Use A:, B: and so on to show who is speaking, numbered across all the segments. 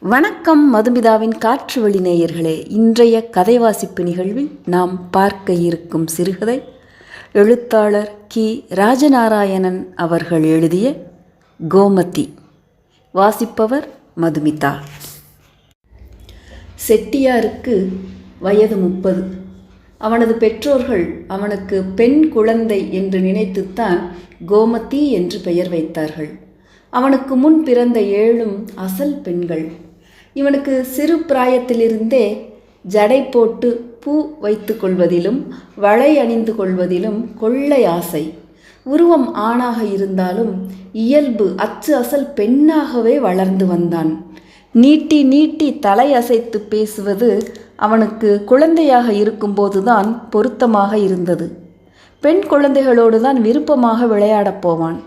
A: வணக்கம் மதுமிதாவின் காற்று வழி நேயர்களே. இன்றைய கதை வாசிப்பு நிகழ்வில் நாம் பார்க்க இருக்கும் சிறுகதை எழுத்தாளர் கி. ராஜநாராயணன் அவர்கள் எழுதிய கோமதி. வாசிப்பவர் மதுமிதா. செட்டியாருக்கு வயது முப்பது. அவனது பெற்றோர்கள் அவனுக்கு பெண் குழந்தை என்று நினைத்துத்தான் கோமதி என்று பெயர் வைத்தார்கள். அவனுக்கு முன் பிறந்த ஏழும் அசல் பெண்கள். இவனுக்கு சிறு பிராயத்திலிருந்தே ஜடை போட்டு பூ வைத்து கொள்வதிலும் வளை அணிந்து கொள்வதிலும் கொள்ளை ஆசை. உருவம் ஆணாக இருந்தாலும் இயல்பு அச்சு அசல் பெண்ணாகவே வளர்ந்து வந்தான். நீட்டி நீட்டி தலை அசைத்து பேசுவது அவனுக்கு குழந்தையாக இருக்கும்போதுதான் பொருத்தமாக இருந்தது. பெண் குழந்தைகளோடு தான் விருப்பமாக விளையாடப் போவான்.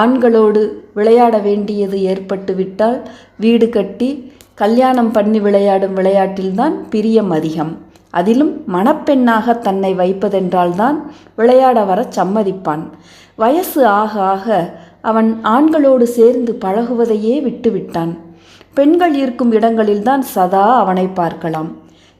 A: ஆண்களோடு விளையாட வேண்டியது ஏற்பட்டுவிட்டால் வீடு கட்டி கல்யாணம் பண்ணி விளையாடும் விளையாட்டில்தான் பிரியம் அதிகம். அதிலும் மணப்பெண்ணாக தன்னை வைப்பதென்றால்தான் விளையாட வர சம்மதிப்பான். வயசு ஆக ஆக அவன் ஆண்களோடு சேர்ந்து பழகுவதையே விட்டுவிட்டான். பெண்கள் இருக்கும் இடங்களில்தான் சதா அவனை பார்க்கலாம்.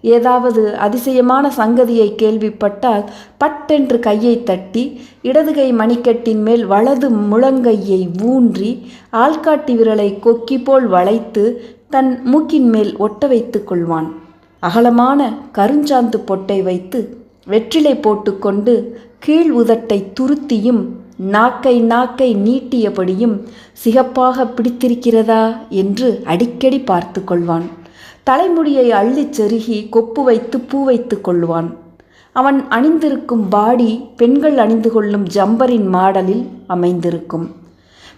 A: ஏதாவது அதிசயமான சங்கதியை கேள்விப்பட்டால் பட்டென்று கையை தட்டி இடதுகை மணிக்கட்டின் மேல் வலது முழங்கையை ஊன்றி ஆள்காட்டி விரலை கொக்கி போல் வளைத்து தன் மூக்கின் மேல் ஒட்ட வைத்து கொள்வான். அகலமான கருஞ்சாந்து பொட்டை வைத்து வெற்றிலை போட்டுக்கொண்டு கீழ் உதட்டை துருத்தியும் நாக்கை நாக்கை நீட்டியபடியும் சிகப்பாக பிடித்திருக்கிறதா என்று அடிக்கடி பார்த்து கொள்வான். தலைமுடியை அள்ளிச் செருகி கொப்பு வைத்து பூ வைத்து கொள்வான். அவன் அணிந்திருக்கும் பாடி பெண்கள் அணிந்து கொள்ளும் ஜம்பரின் மாடலில் அமைந்திருக்கும்.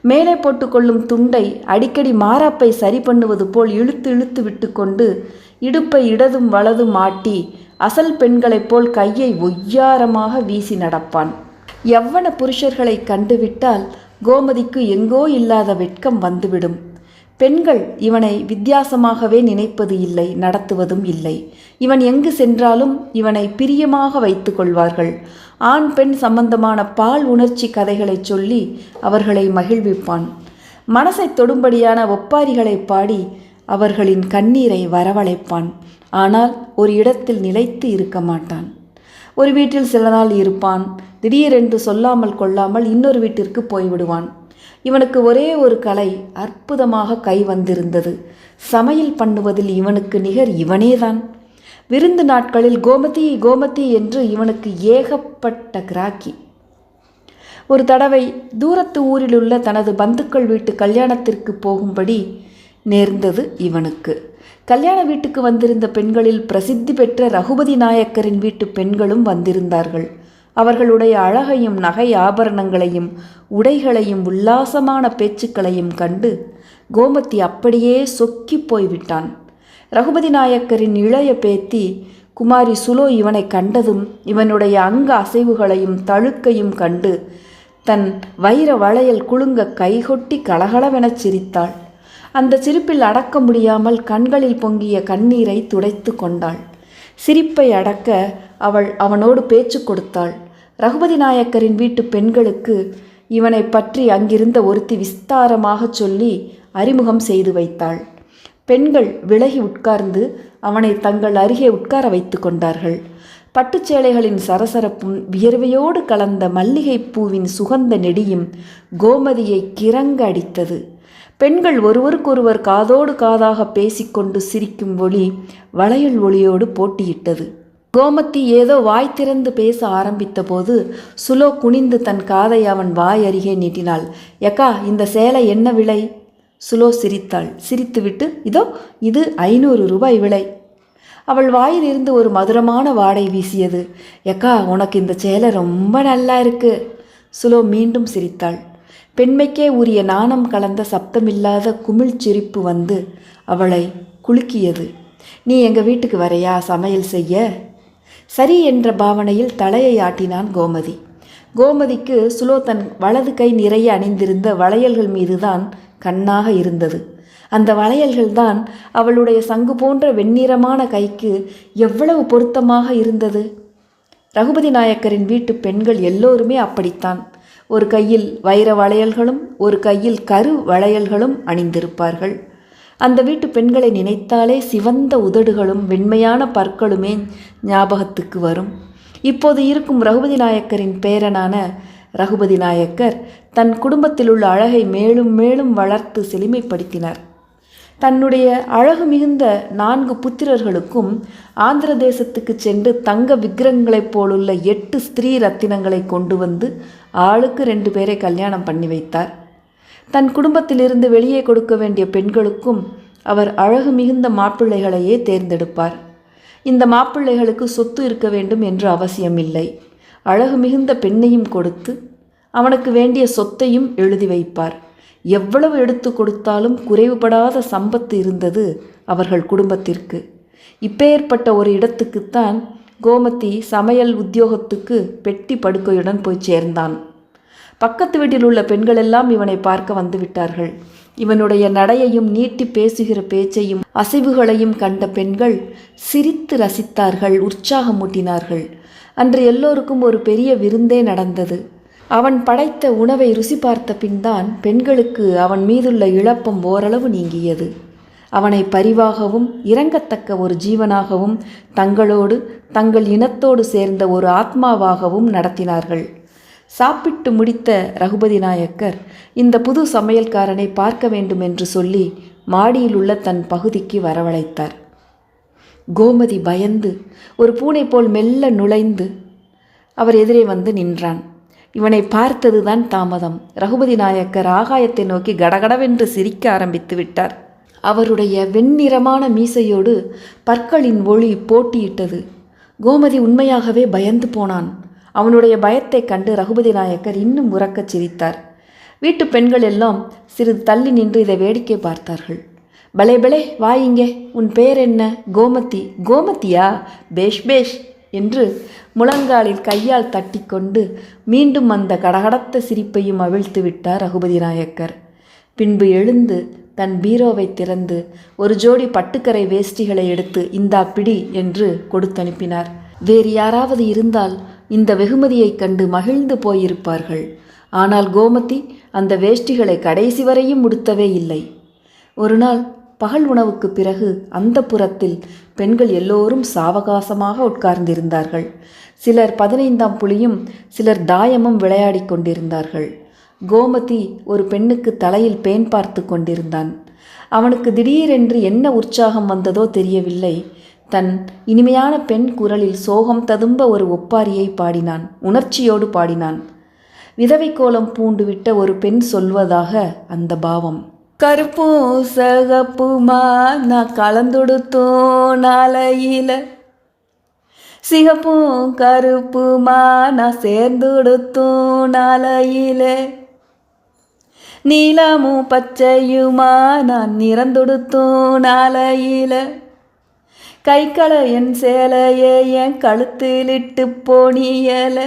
A: மேலே போட்டுக்கொள்ளும் துண்டை அடிக்கடி மாறாப்பை சரி பண்ணுவது போல் இழுத்து இழுத்து விட்டுக்கொண்டு இடுப்பை இடதும் வலதும் ஆட்டி அசல் பெண்களைப் போல் கையை ஒய்யாரமாக வீசி நடப்பான். எவ்வன புருஷர்களை கண்டுவிட்டால் கோமதிக்கு எங்கோ இல்லாத வெட்கம் வந்துவிடும். பெண்கள் இவனை வித்தியாசமாகவே நினைப்பது இல்லை நடத்துவதும் இல்லை. இவன் எங்கு சென்றாலும் இவனை பிரியமாக வைத்து கொள்வார்கள். ஆண் பெண் சம்பந்தமான பால் உணர்ச்சி கதைகளை சொல்லி அவர்களை மகிழ்விப்பான். மனசை தொடும்படியான ஒப்பாரிகளை பாடி அவர்களின் கண்ணீரை வரவழைப்பான். ஆனால் ஒரு இடத்தில் நிலைத்து இருக்க மாட்டான். ஒரு வீட்டில் சில நாள் இருப்பான். திடீரென்று சொல்லாமல் கொள்ளாமல் இன்னொரு வீட்டிற்கு போய்விடுவான். இவனுக்கு ஒரே ஒரு கலை அற்புதமாக கை வந்திருந்தது. சமையல் பண்ணுவதில் இவனுக்கு நிகர் இவனேதான். விருந்து நாட்களில் கோமதி கோமதி என்று இவனுக்கு ஏகப்பட்ட கிராக்கி. ஒரு தடவை தூரத்து ஊரிலுள்ள தனது பந்துக்கள் வீட்டு கல்யாணத்திற்கு போகும்படி நேர்ந்தது இவனுக்கு. கல்யாண வீட்டுக்கு வந்திருந்த பெண்களில் பிரசித்தி பெற்ற ரகுபதி நாயக்கரின் வீட்டு பெண்களும் வந்திருந்தார்கள். அவர்களுடைய அழகையும் நகை ஆபரணங்களையும் உடைகளையும் உல்லாசமான பேச்சுக்களையும் கண்டு கோமதி அப்படியே சொக்கி போய்விட்டான். ரகுபதி நாயக்கரின் இளைய பேத்தி குமாரி சுலோ இவனை கண்டதும் இவனுடைய அங்க அசைவுகளையும் தழுக்கையும் கண்டு தன் வைர வளையல் குலுங்க கைகொட்டி கலகலவெனச் சிரித்தாள். அந்த சிரிப்பில் அடக்க முடியாமல் கண்களில் பொங்கிய கண்ணீரை துடைத்து கொண்டாள். சிரிப்பை அடக்க அவள் அவனோடு பேச்சு கொடுத்தாள். ரகுபதி நாயக்கரின் வீட்டு பெண்களுக்கு இவனை பற்றி அங்கிருந்த ஒருத்தி விஸ்தாரமாக சொல்லி அறிமுகம் செய்து வைத்தாள். பெண்கள் விலகி உட்கார்ந்து அவனை தங்கள் அருகே உட்கார வைத்து கொண்டார்கள். பட்டுச்சேலைகளின் சரசரப்பும் வியர்வையோடு கலந்த மல்லிகைப்பூவின் சுகந்த நெடியும் கோமதியை கிறங்க அடித்தது. பெண்கள் ஒருவருக்கொருவர் காதோடு காதாக பேசிக்கொண்டு சிரிக்கும் ஒளி வளையல் ஒளியோடு போட்டியிட்டது. கோமத்தி ஏதோ வாய் திறந்து பேச ஆரம்பித்தபோது சுலோ குனிந்து தன் காதை அவன் வாய் அருகே நீட்டினாள். எக்கா இந்த சேலை என்ன விலை? சுலோ சிரித்தாள். சிரித்துவிட்டு இதோ இது ஐநூறு ரூபாய் விலை. அவள் வாயிலிருந்து ஒரு மதுரமான வாடை வீசியது. எக்கா உனக்கு இந்த சேலை ரொம்ப நல்லா இருக்கு. சுலோ மீண்டும் சிரித்தாள். பெண்மைக்கே உரிய நாணம் கலந்த சப்தமில்லாத குமிழ் சிரிப்பு வந்து அவளை குலுக்கியது. நீ எங்கள் வீட்டுக்கு வரையா? சமையல் செய்ய? சரி என்ற பாவனையில் தலையை ஆட்டினான் கோமதி. கோமதிக்கு சுலோ தன் வலது கை நிறைய அணிந்திருந்த வளையல்கள் மீதுதான் கண்ணாக இருந்தது. அந்த வளையல்கள்தான் அவளுடைய சங்கு போன்ற வெண்ணிறமான கைக்கு எவ்வளவு பொருத்தமாக இருந்தது? ரகுபதி நாயக்கரின் வீட்டு பெண்கள் எல்லோருமே அப்படித்தான். ஒரு கையில் வைர வளையல்களும் ஒரு கையில் கரு வளையல்களும் அணிந்திருப்பார்கள். அந்த வீட்டு பெண்களை நினைத்தாலே சிவந்த உதடுகளும் வெண்மையான பற்களுமே ஞாபகத்துக்கு வரும். இப்போது இருக்கும் ரகுபதி நாயக்கரின் பேரனான ரகுபதி நாயக்கர் தன் குடும்பத்தில் உள்ள அழகை மேலும் மேலும் வளர்த்து செழுமைப்படுத்தினார். தன்னுடைய அழகு மிகுந்த நான்கு புத்திரர்களுக்கும் ஆந்திர தேசத்துக்கு சென்று தங்க விக்கிரகங்களைப் போலுள்ள எட்டு ஸ்திரீ ரத்தினங்களை கொண்டு வந்து ஆளுக்கு ரெண்டு பேரை கல்யாணம் பண்ணி வைத்தார். தன் குடும்பத்திலிருந்து வெளியே கொடுக்க வேண்டிய பெண்களுக்கும் அவர் அழகு மிகுந்த மாப்பிள்ளைகளையே தேர்ந்தெடுப்பார். இந்த மாப்பிள்ளைகளுக்கு சொத்து இருக்க வேண்டும் என்று அவசியமில்லை. அழகு மிகுந்த பெண்ணையும் கொடுத்து அவனுக்கு வேண்டிய சொத்தையும் எழுதி வைப்பார். எவ்வளவு எடுத்து கொடுத்தாலும் குறைவுபடாத சம்பத்து இருந்தது அவர்கள் குடும்பத்திற்கு. இப்பேற்பட்ட ஒரு இடத்துக்குத்தான் கோமதி சமையல் உத்தியோகத்துக்கு பெட்டி படுக்கையுடன் போய் சேர்ந்தான். பக்கத்து வீட்டில் உள்ள பெண்களெல்லாம் இவனை பார்க்க வந்துவிட்டார்கள் இவனுடைய நடையையும் நீட்டி பேசுகிற பேச்சையும் அசைவுகளையும் கண்ட பெண்கள் சிரித்து ரசித்தார்கள் உற்சாகமூட்டினார்கள். அன்று எல்லோருக்கும் ஒரு பெரிய விருந்தே நடந்தது. அவன் படைத்த உணவை ருசி பார்த்த பின்தான் பெண்களுக்கு அவன் மீதுள்ள இழப்பம் ஓரளவு நீங்கியது. அவனை பரிவாகவும் இறங்கத்தக்க ஒரு ஜீவனாகவும் தங்களோடு தங்கள் இனத்தோடு சேர்ந்த ஒரு ஆத்மாவாகவும் நடத்தினார்கள். சாப்பிட்டு முடித்த ரகுபதி நாயக்கர் இந்த புது சமையல்காரனை பார்க்க வேண்டும் என்று சொல்லி மாடியில் உள்ள தன் பகுதிக்கு வரவழைத்தார். கோமதி பயந்து ஒரு பூனை போல் மெல்ல நுழைந்து அவர் எதிரே வந்து நின்றான். இவனை பார்த்ததுதான் தாமதம். ரகுபதி நாயக்கர் ஆகாயத்தை நோக்கி கடகடவென்று சிரிக்க ஆரம்பித்து விட்டார். அவருடைய வெண்ணிறமான மீசையோடு பற்களின் ஒளி போட்டியிட்டது. கோமதி உண்மையாகவே பயந்து போனான். அவனுடைய பயத்தைக் கண்டு ரகுபதி நாயக்கர் இன்னும் உறக்கச் சிரித்தார். வீட்டு பெண்கள் எல்லாம் சிறிது தள்ளி நின்று இதை வேடிக்கை பார்த்தார்கள். பலே பலே வாயிங்கே உன் பெயர் என்ன? கோமதி. கோமதியா? பேஷ் பேஷ் என்று முழங்காலில் கையால் தட்டிக்கொண்டு மீண்டும் அந்த கடகடத்த சிரிப்பையும் அவிழ்த்து விட்டார் ரகுபதி நாயக்கர். பின்பு எழுந்து தன் பீரோவை திறந்து ஒரு ஜோடி பட்டுக்கரை வேஷ்டிகளை எடுத்து இந்தா பிடி என்று கொடுத்தனுப்பினார். வேறு யாராவது இருந்தால் இந்த வெகுமதியைக் கண்டு மகிழ்ந்து போயிருப்பார்கள். ஆனால் கோமதி அந்த வேஷ்டிகளை கடைசி வரையும் உடுத்தவே இல்லை. ஒரு நாள் பகல் உணவுக்கு பிறகு அந்த புறத்தில் பெண்கள் எல்லோரும் சாவகாசமாக உட்கார்ந்திருந்தார்கள். சிலர் பதினைந்தாம் புலியும் சிலர் தாயமும் விளையாடிக் கொண்டிருந்தார்கள். கோமதி ஒரு பெண்ணுக்கு தலையில் பேன் பார்த்து கொண்டிருந்தான். அவனுக்கு திடீரென்று என்ன உற்சாகம் வந்ததோ தெரியவில்லை. தன் இனிமையான பெண் குரலில் சோகம் ததும்ப ஒரு ஒப்பாரியை பாடினான். உணர்ச்சியோடு பாடினான். விதவை கோலம் பூண்டுவிட்ட ஒரு பெண் சொல்வதாக அந்த பாவம். கருப்பும் சகப்புமா நான் கலந்துடுத்தோம் நாளையில. சிகப்பும் கருப்புமா நான் சேர்ந்துடுத்தோம் நாளையில. நீலமும் பச்சையுமா நான் நிறந்துடுத்தும் நாளையில. கைக்களை என் சேலையே என் கழுத்திலிட்டு போனியல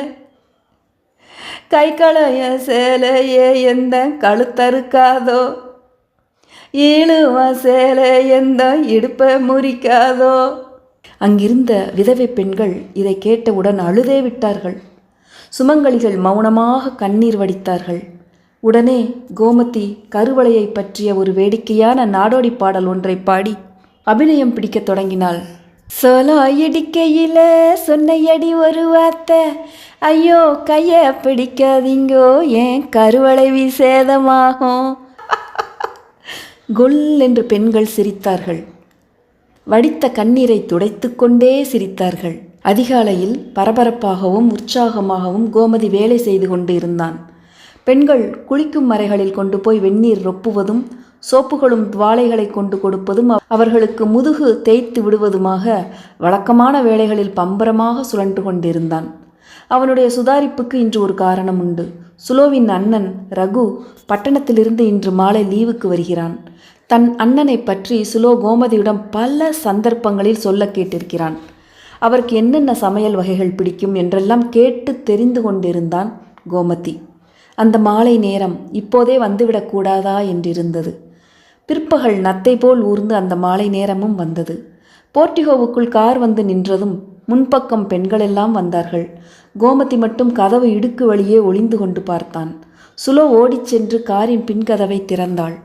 A: கைக்களைய சேலையே எந்த கழுத்தறுக்காதோ. ஈழுவ சேலை எந்த இடுப்பை முறிக்காதோ. அங்கிருந்த விதவை பெண்கள் இதை கேட்டவுடன் அழுதே விட்டார்கள். சுமங்கலிகள் மௌனமாக கண்ணீர் வடித்தார்கள். உடனே கோமதி கருவளையை பற்றிய ஒரு வேடிக்கையான நாடோடி பாடல் ஒன்றை பாடி அபிநயம் பிடிக்கத் தொடங்கினாள். சோலோ இடிக்கையில சொன்னையடி ஒரு வார்த்தை. ஐயோ கையை பிடிக்காதீங்கோ ஏன் கருவளை விசேதமாகும் கொல் என்று பெண்கள் சிரித்தார்கள். வடித்த கண்ணீரை துடைத்துக்கொண்டே சிரித்தார்கள். அதிகாலையில் பரபரப்பாகவும் உற்சாகமாகவும் கோமதி வேலை செய்து கொண்டு இருந்தான். பெண்கள் குளிக்கும் மறைகளில் கொண்டு போய் வெந்நீர் ரொப்புவதும் சோப்புகளும் துவாலைகளை கொண்டு கொடுப்பதும் அவர்களுக்கு முதுகு தேய்த்து விடுவதுமாக வழக்கமான வேலைகளில் பம்பரமாக சுழன்று கொண்டிருந்தான். அவனுடைய சுதாரிப்புக்கு இன்று ஒரு காரணம் உண்டு. சுலோவின் அண்ணன் ரகு பட்டணத்திலிருந்து இன்று மாலை லீவுக்கு வருகிறான். தன் அண்ணனை பற்றி சுலோ கோமதியிடம் பல சந்தர்ப்பங்களில் சொல்ல கேட்டிருக்கிறான். அவருக்கு என்னென்ன சமையல் வகைகள் பிடிக்கும் என்றெல்லாம் கேட்டு தெரிந்து கொண்டிருந்தான் கோமதி. அந்த மாலை நேரம் இப்போதே வந்துவிடக்கூடாதா என்றிருந்தது. பிற்பகல் நத்தை போல் ஊர்ந்து அந்த மாலை நேரமும் வந்தது. போர்டிகோவுக்குள் கார் வந்து நின்றதும் முன்பக்கம் பெண்களெல்லாம் வந்தார்கள். கோமதி மட்டும் கதவு இடுக்கு வழியே ஒளிந்து கொண்டு பார்த்தான். சுலோ ஓடிச் சென்று காரின் பின்கதவை திறந்தாள்.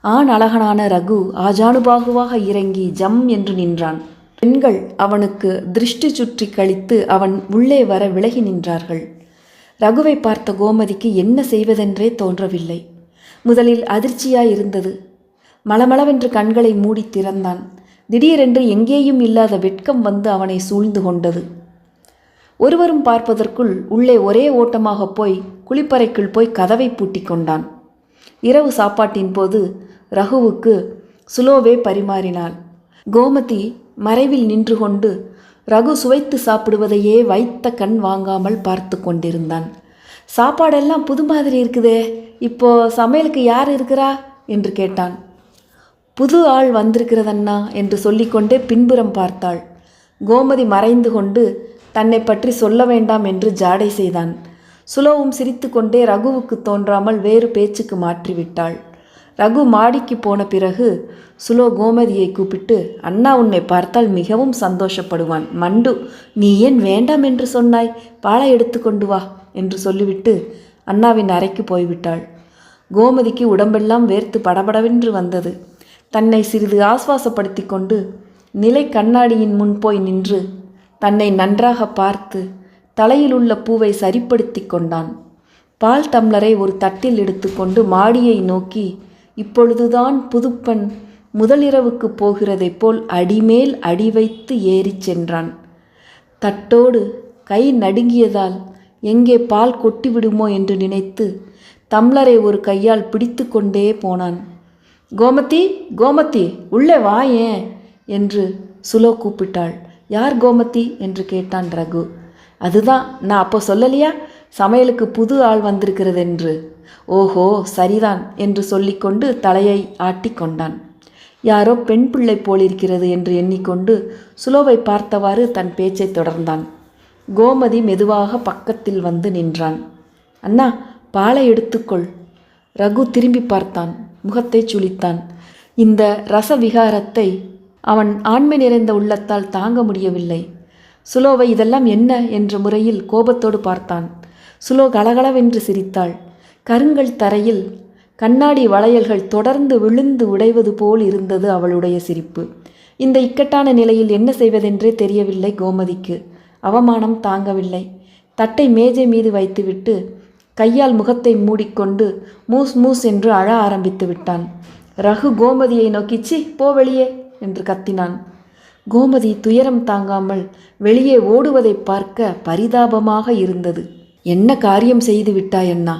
A: ஆண் அழகனான ரகு ஆஜானுபாகுவாக இறங்கி ஜம் என்று நின்றான். பெண்கள் அவனுக்கு திருஷ்டி சுற்றி கழித்து அவன் உள்ளே வர விலகி நின்றார்கள். ரகுவை பார்த்த கோமதிக்கு என்ன செய்வதென்றே தோன்றவில்லை. முதலில் அதிர்ச்சியாயிருந்தது. மளமளவென்று கண்களை மூடி திறந்தான். திடீரென்று எங்கேயும் இல்லாத வெட்கம் வந்து அவனை சூழ்ந்து கொண்டது. ஒருவரும் பார்ப்பதற்குள் உள்ளே ஒரே ஓட்டமாக போய் குளிப்பறைக்குள் போய் கதவை பூட்டி கொண்டான். இரவு சாப்பாட்டின் போது ரகுவுக்கு சுலோவே பரிமாறினாள். கோமதி மறைவில் நின்று கொண்டு ரகு சுவைத்து சாப்பிடுவதையே வைத்த கண் வாங்காமல் பார்த்து கொண்டிருந்தான். சாப்பாடெல்லாம் புது மாதிரி இருக்குதே இப்போ சமையலுக்கு யார் இருக்கிறா? என்று கேட்டான். புது ஆள் வந்திருக்கிறதண்ணா என்று சொல்லிக்கொண்டே பின்புறம் பார்த்தாள். கோமதி மறைந்து கொண்டு தன்னை பற்றி சொல்ல வேண்டாம் என்று ஜாடை செய்தான். சுலோவும் சிரித்துக்கொண்டே ரகுவுக்கு தோன்றாமல் வேறு பேச்சுக்கு மாற்றிவிட்டாள். ரகு மாடிக்கு போன பிறகு சுலோ கோமதியை கூப்பிட்டு அண்ணா உன்னை பார்த்தால் மிகவும் சந்தோஷப்படுவான். மண்டு நீ ஏன் வேண்டாம் என்று சொன்னாய்? பாலை எடுத்து கொண்டு வா என்று சொல்லிவிட்டு அண்ணாவின் அறைக்கு போய்விட்டாள். கோமதிக்கு உடம்பெல்லாம் வேர்த்து படபடவென்று வந்தது. தன்னை சிறிது ஆஸ்வாசப்படுத்தி கொண்டு நிலை கண்ணாடியின் முன் போய் நின்று தன்னை நன்றாக பார்த்து தலையில் உள்ள பூவை சரிப்படுத்தி கொண்டான். பால் டம்ளரை ஒரு தட்டில் எடுத்துக்கொண்டு மாடியை நோக்கி இப்பொழுதுதான் புதுப்பெண் முதலிரவுக்கு போகிறதைப் போல் அடிமேல் அடி வைத்து ஏறிச் சென்றான். தட்டோடு கை நடுங்கியதால் எங்கே பால் கொட்டிவிடுமோ என்று நினைத்து தம்ளரை ஒரு கையால் பிடித்து கொண்டே போனான். கோமதி கோமதி உள்ளே வா ஏன்? என்று சுலோ கூப்பிட்டாள். யார் கோமதி? என்று கேட்டான் ரகு. அதுதான் நான் அப்போ சொல்லலையா? சமையலுக்கு புது ஆள் வந்திருக்கிறது என்று ஓஹோ சரிதான் என்று சொல்லிக்கொண்டு தலையை ஆட்டி கொண்டான். யாரோ பெண் பிள்ளை போலிருக்கிறது என்று எண்ணிக்கொண்டு சுலோவை பார்த்தவாறு தன் பேச்சை தொடர்ந்தான். கோமதி மெதுவாக பக்கத்தில் வந்து நின்றான். அண்ணா பாலை எடுத்துக்கொள். ரகு திரும்பி பார்த்தான். முகத்தை சுளித்தான் இந்த ரசவிகாரத்தை அவன் ஆண்மை நிறைந்த உள்ளத்தால் தாங்க முடியவில்லை. சுலோவை இதெல்லாம் என்ன என்ற முறையில் கோபத்தோடு பார்த்தான். சுலோ கலகலவென்று சிரித்தாள். கருங்கல் தரையில் கண்ணாடி வளையல்கள் தொடர்ந்து விழுந்து உடைவது போல் இருந்தது அவளுடைய சிரிப்பு. இந்த இக்கட்டான நிலையில் என்ன செய்வதென்றே தெரியவில்லை கோமதிக்கு. அவமானம் தாங்கவில்லை. தட்டை மேஜை மீது வைத்துவிட்டு கையால் முகத்தை மூடிக்கொண்டு மூஸ் மூஸ் என்று அழ ஆரம்பித்து விட்டான். ரகு கோமதியை நோக்கி சி போ வெளியே என்று கத்தினான். கோமதி துயரம் தாங்காமல் வெளியே ஓடுவதை பார்க்க பரிதாபமாக இருந்தது. என்ன காரியம் செய்து விட்டாயண்ணா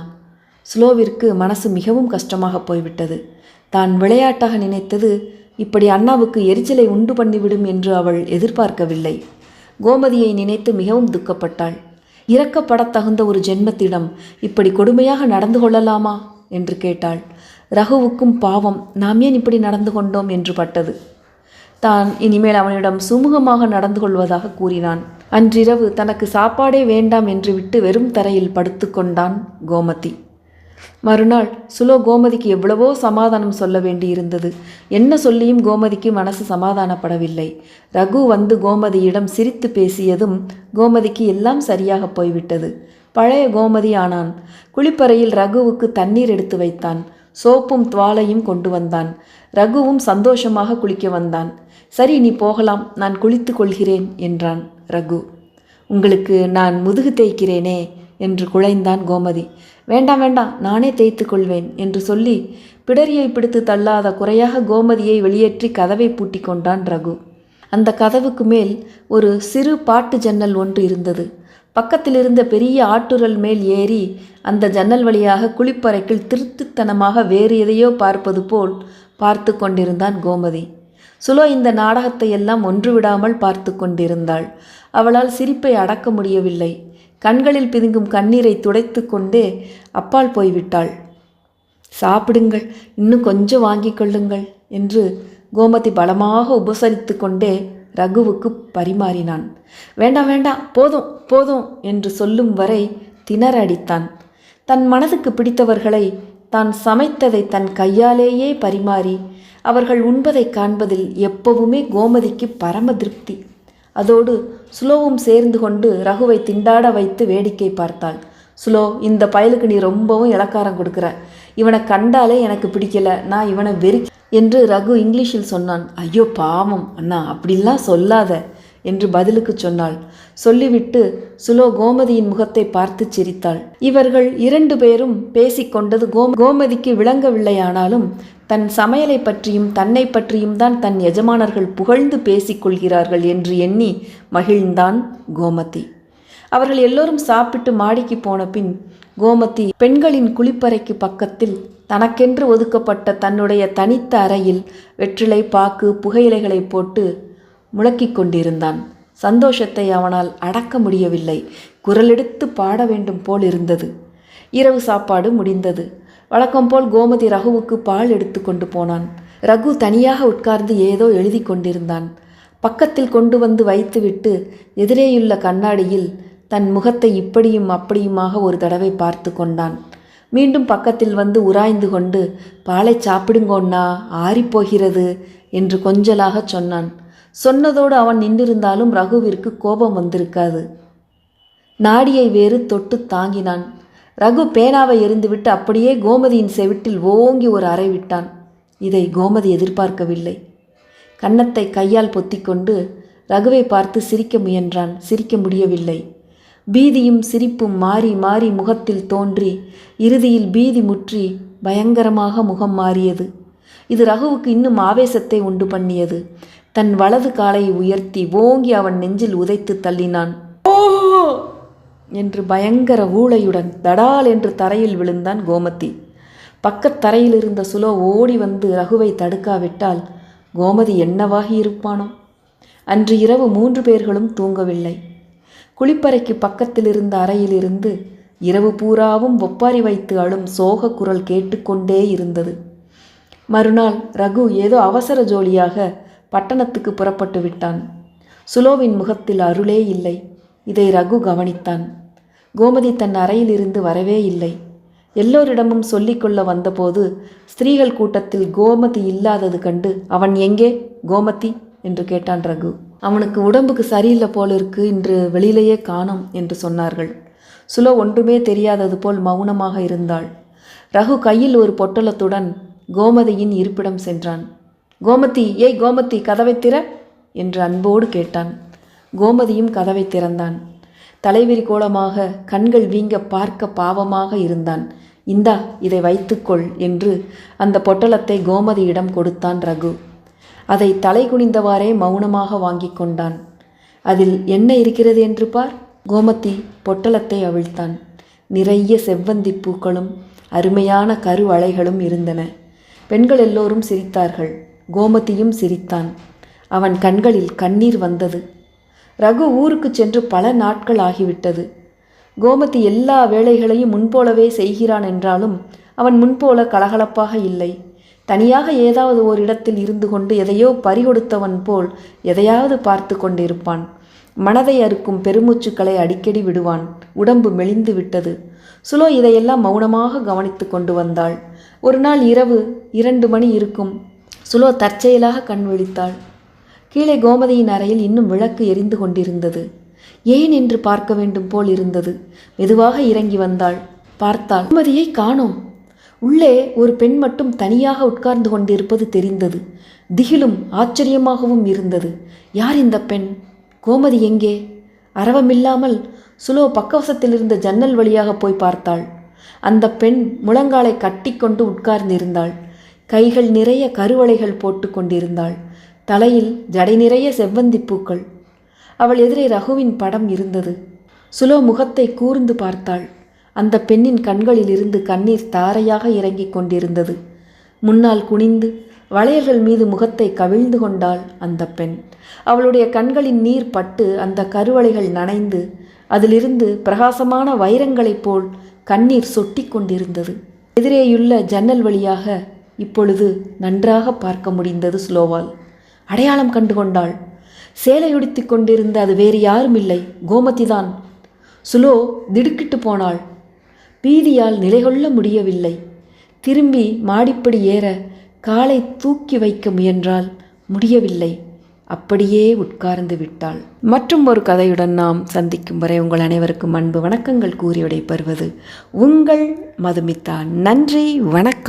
A: ஸ்லோவிற்கு மனசு மிகவும் கஷ்டமாக போய்விட்டது. தான் விளையாட்டாக நினைத்தது இப்படி அண்ணாவுக்கு எரிச்சலை உண்டு பண்ணிவிடும் என்று அவள் எதிர்பார்க்கவில்லை. கோமதியை நினைத்து மிகவும் துக்கப்பட்டாள். இறக்கப்படத் தகுந்த ஒரு ஜென்மத்திடம் இப்படி கொடுமையாக நடந்து கொள்ளலாமா? என்று கேட்டாள். ரகுவுக்கும் பாவம் நாம் ஏன் இப்படி நடந்து கொண்டோம்? என்று பட்டது. தான் இனிமேல் அவனிடம் சுமூகமாக நடந்து கொள்வதாக கூறினான். அன்றிரவு தனக்கு சாப்பாடே வேண்டாம் என்று விட்டு வெறும் தரையில் படுத்துக்கொண்டான் கோமதி. மறுநாள் சுலோ கோமதிக்கு எவ்வளவோ சமாதானம் சொல்ல வேண்டியிருந்தது. என்ன சொல்லியும் கோமதிக்கு மனசு சமாதானப்படவில்லை. ரகு வந்து கோமதியிடம் சிரித்து பேசியதும் கோமதிக்கு எல்லாம் சரியாக போய்விட்டது. பழைய கோமதி ஆனான். குளிப்பறையில் ரகுவுக்கு தண்ணீர் எடுத்து வைத்தான். சோப்பும் துவாலையும் கொண்டு வந்தான். ரகுவும் சந்தோஷமாக குளிக்க வந்தான். சரி நீ போகலாம். நான் குளித்து கொள்கிறேன் என்றான் ரகு. உங்களுக்கு நான் முதுகு தேய்க்கிறேனே என்று குழைந்தான் கோமதி. வேண்டாம் வேண்டாம் நானே தேய்த்து கொள்வேன் என்று சொல்லி பிடரியை பிடித்து தள்ளாத குறையாக கோமதியை வெளியேற்றி கதவை பூட்டி கொண்டான் ரகு. அந்த கதவுக்கு மேல் ஒரு சிறு பாட்டு ஜன்னல் ஒன்று இருந்தது. பக்கத்தில் இருந்த பெரிய ஆட்டுரல் மேல் ஏறி அந்த ஜன்னல் வழியாக குளிப்பறைக்குள் திருட்டுத்தனமாக வேறு எதையோ பார்ப்பது போல் பார்த்து கொண்டிருந்தான் கோமதி. சுலோ இந்த நாடகத்தை எல்லாம் ஒன்று விடாமல் பார்த்து கொண்டிருந்தாள். அவளால் சிரிப்பை அடக்க முடியவில்லை. கண்களில் பிதுங்கும் கண்ணீரை துடைத்து கொண்டே அப்பால் போய்விட்டாள். சாப்பிடுங்கள் இன்னும் கொஞ்சம் வாங்கிக் கொள்ளுங்கள் என்று கோமதி பலமாக உபசரித்து கொண்டே ரகுவுக்கு பரிமாறினான். வேண்டாம் வேண்டாம் போதும் போதும் என்று சொல்லும் வரை திணற அடித்தான் தன் மனதுக்கு பிடித்தவர்களை தான் சமைத்ததை தன் கையாலேயே பரிமாறி அவர்கள் உண்பதை காண்பதில் எப்பவுமே கோமதிக்கு பரம திருப்தி. அதோடு சுலோவும் சேர்ந்து கொண்டு ரகுவை திண்டாட வைத்து வேடிக்கை பார்த்தாள். சுலோ இந்த பயலுக்கு நீ ரொம்பவும் இலக்காரம் கொடுக்குற. இவனை கண்டாலே எனக்கு பிடிக்கல. நான் இவனை வெறி என்று ரகு இங்கிலீஷில் சொன்னான். ஐயோ பாவம் அண்ணா அப்படிலாம் சொல்லாத. என்று பதிலுக்கு சொன்னாள். சொல்லிவிட்டு சுலோ கோமதியின் முகத்தை பார்த்து சிரித்தாள். இவர்கள் இரண்டு பேரும் பேசிக்கொண்டது கோம் கோமதிக்கு விளங்கவில்லையானாலும் தன் சமையலை பற்றியும் தன்னை பற்றியும் தான் தன் எஜமானர்கள் புகழ்ந்து பேசிக்கொள்கிறார்கள் என்று எண்ணி மகிழ்ந்தான் கோமதி. அவர்கள் எல்லோரும் சாப்பிட்டு மாடிக்கு போன பின் கோமதி பெண்களின் குளிப்பறைக்கு பக்கத்தில் தனக்கென்று ஒதுக்கப்பட்ட தன்னுடைய தனித்த அறையில் வெற்றிலை பாக்கு புகையிலைகளை போட்டு முழக்கிக் கொண்டிருந்தான். சந்தோஷத்தை அவனால் அடக்க முடியவில்லை. குரலெடுத்து பாட வேண்டும் போல் இருந்தது. இரவு சாப்பாடு முடிந்தது. வழக்கம் போல் கோமதி ரகுவுக்கு பால் எடுத்து கொண்டு போனான். ரகு தனியாக உட்கார்ந்து ஏதோ எழுதி கொண்டிருந்தான். பக்கத்தில் கொண்டு வந்து வைத்துவிட்டு எதிரேயுள்ள கண்ணாடியில் தன் முகத்தை இப்படியும் அப்படியுமாக ஒரு தடவை பார்த்து கொண்டான். மீண்டும் பக்கத்தில் வந்து உராய்ந்து கொண்டு பாலை சாப்பிடுங்கோண்ணா ஆறிப்போகிறது என்று கொஞ்சலாகச் சொன்னான். சொன்னதோடு அவன் நின்றிருந்தாலும் ரகுவிற்கு கோபம் வந்திருக்காது. நாடியை வேறு தொட்டு தாங்கினான். ரகு பேனாவை எறிந்துவிட்டு அப்படியே கோமதியின் செவிட்டில் ஓங்கி ஒரு அறை விட்டான். இதை கோமதி எதிர்பார்க்கவில்லை. கன்னத்தை கையால் பொத்திக்கொண்டு ரகுவை பார்த்து சிரிக்க முயன்றான். சிரிக்க முடியவில்லை. பீதியும் சிரிப்பும் மாறி மாறி முகத்தில் தோன்றி இறுதியில் பீதி முற்றி பயங்கரமாக முகம் மாறியது. இது ரகுவுக்கு இன்னும் ஆவேசத்தை உண்டு பண்ணியது. தன் வலது காலை உயர்த்தி ஓங்கி அவன் நெஞ்சில் உதைத்து தள்ளினான். ஓ! என்று பயங்கர ஊளையுடன் தடால் என்று தரையில் விழுந்தான் கோமதி. பக்கத் தரையில் இருந்த சுலோ ஓடி வந்து ரகுவை தடுக்காவிட்டால் கோமதி என்னவாகி இருப்பானோ? அன்று இரவு மூன்று பேர்களும் தூங்கவில்லை. குளிப்பறைக்கு பக்கத்தில் இருந்த அறையிலிருந்து இரவு பூராவும் ஒப்பாரி வைத்து அழும் சோக குரல் கேட்டுக்கொண்டே இருந்தது. மறுநாள் ரகு ஏதோ அவசர ஜோலியாக பட்டணத்துக்கு புறப்பட்டு விட்டான். சுலோவின் முகத்தில் அருளே இல்லை. இதை ரகு கவனித்தான். கோமதி தன் அறையிலிருந்து வரவே இல்லை. எல்லோரிடமும் சொல்லிக்கொள்ள வந்தபோது ஸ்திரீகள் கூட்டத்தில் கோமதி இல்லாதது கண்டு அவன் எங்கே? கோமதி? என்று கேட்டான் ரகு. அவனுக்கு உடம்புக்கு சரியில்லை போல இருக்கு. இன்று வெளியிலேயே காணோம் என்று சொன்னார்கள். சுலோ ஒன்றுமே தெரியாதது போல் மௌனமாக இருந்தாள். ரகு கையில் ஒரு பொட்டலத்துடன் கோமதியின் இருப்பிடம் சென்றான். கோமதி ஏய் கோமதி கதவை திற என்று அன்போடு கேட்டான். கோமதியும் கதவை திறந்தான். தலைவிரி கோலமாக கண்கள் வீங்க பார்க்க பாவமாக இருந்தான். இந்தா இதை வைத்துக்கொள் என்று அந்த பொட்டலத்தை கோமதியிடம் கொடுத்தான் ரகு. அதை தலை குனிந்தவாறே மௌனமாக வாங்கி கொண்டான். அதில் என்ன இருக்கிறது என்று பார்? கோமதி பொட்டலத்தை அவிழ்த்தான். நிறைய செவ்வந்தி பூக்களும் அருமையான கருவளைகளும் இருந்தன. பெண்கள் எல்லோரும் சிரித்தார்கள். கோமதியும் சிரித்தான். அவன் கண்களில் கண்ணீர் வந்தது. ரகு ஊருக்கு சென்று பல நாட்கள் ஆகிவிட்டது. கோமதி எல்லா வேலைகளையும் முன்போலவே செய்கிறான் என்றாலும் அவன் முன்போல கலகலப்பாக இல்லை. தனியாக ஏதாவது ஓரிடத்தில் இருந்து கொண்டு எதையோ பறிகொடுத்தவன் போல் எதையாவது பார்த்து கொண்டிருப்பான். மனதை அறுக்கும் பெருமூச்சுக்களை அடிக்கடி விடுவான். உடம்பு மெலிந்து விட்டது. சுலோ இதையெல்லாம் மௌனமாக கவனித்து கொண்டு வந்தாள். ஒரு நாள் இரவு இரண்டு மணி இருக்கும். சுலோ தற்செயலாக கண் விழித்தாள். கீழே கோமதியின் அறையில் இன்னும் விளக்கு எரிந்து கொண்டிருந்தது. ஏன் என்று பார்க்க வேண்டும் போல் இருந்தது. மெதுவாக இறங்கி வந்தாள். பார்த்தாள் கோமதியை காணோம். உள்ளே ஒரு பெண் மட்டும் தனியாக உட்கார்ந்து கொண்டிருப்பது தெரிந்தது. திகிலும் ஆச்சரியமாகவும் இருந்தது. யார் இந்த பெண்? கோமதி எங்கே? அரவமில்லாமல் சுலோ பக்கவசத்தில் இருந்த ஜன்னல் வழியாக போய் பார்த்தாள். அந்த பெண் முழங்காலை கட்டிக்கொண்டு உட்கார்ந்திருந்தாள். கைகள் நிறைய கருவளைகள் போட்டு கொண்டிருந்தாள். தலையில் ஜடை நிறைய செவ்வந்தி பூக்கள். அவள் எதிரே ரகுவின் படம் இருந்தது. சுலோ முகத்தை கூர்ந்து பார்த்தாள். அந்த பெண்ணின் கண்களில் இருந்து கண்ணீர் தாரையாக இறங்கிக் கொண்டிருந்தது. முன்னால் குனிந்து வளையல்கள் மீது முகத்தை கவிழ்ந்து கொண்டாள் அந்த பெண். அவளுடைய கண்களின் நீர் பட்டு அந்த கருவளைகள் நனைந்து அதிலிருந்து பிரகாசமான வைரங்களைப் போல் கண்ணீர் சொட்டி கொண்டிருந்தது. எதிரேயுள்ள ஜன்னல் வழியாக இப்பொழுது நன்றாக பார்க்க முடிந்தது ஸ்லோவால் அடையாளம் கண்டு கொண்டாள் சேலையுடுத்தி கொண்டிருந்த அது வேறு யாரும் இல்லை. கோமதிதான் சுலோ திடுக்கிட்டு போனாள். பீதியால் நிலைகொள்ள முடியவில்லை. திரும்பி மாடிப்படி ஏற காலை தூக்கி வைக்க முயன்றால் முடியவில்லை. அப்படியே உட்கார்ந்து விட்டாள். மற்றும் ஒரு கதையுடன் நாம் சந்திக்கும் வரை உங்கள் அனைவருக்கும் அன்பு வணக்கங்கள் கூறி விடைபெறுவது உங்கள் மதுமிதா. நன்றி வணக்கம்.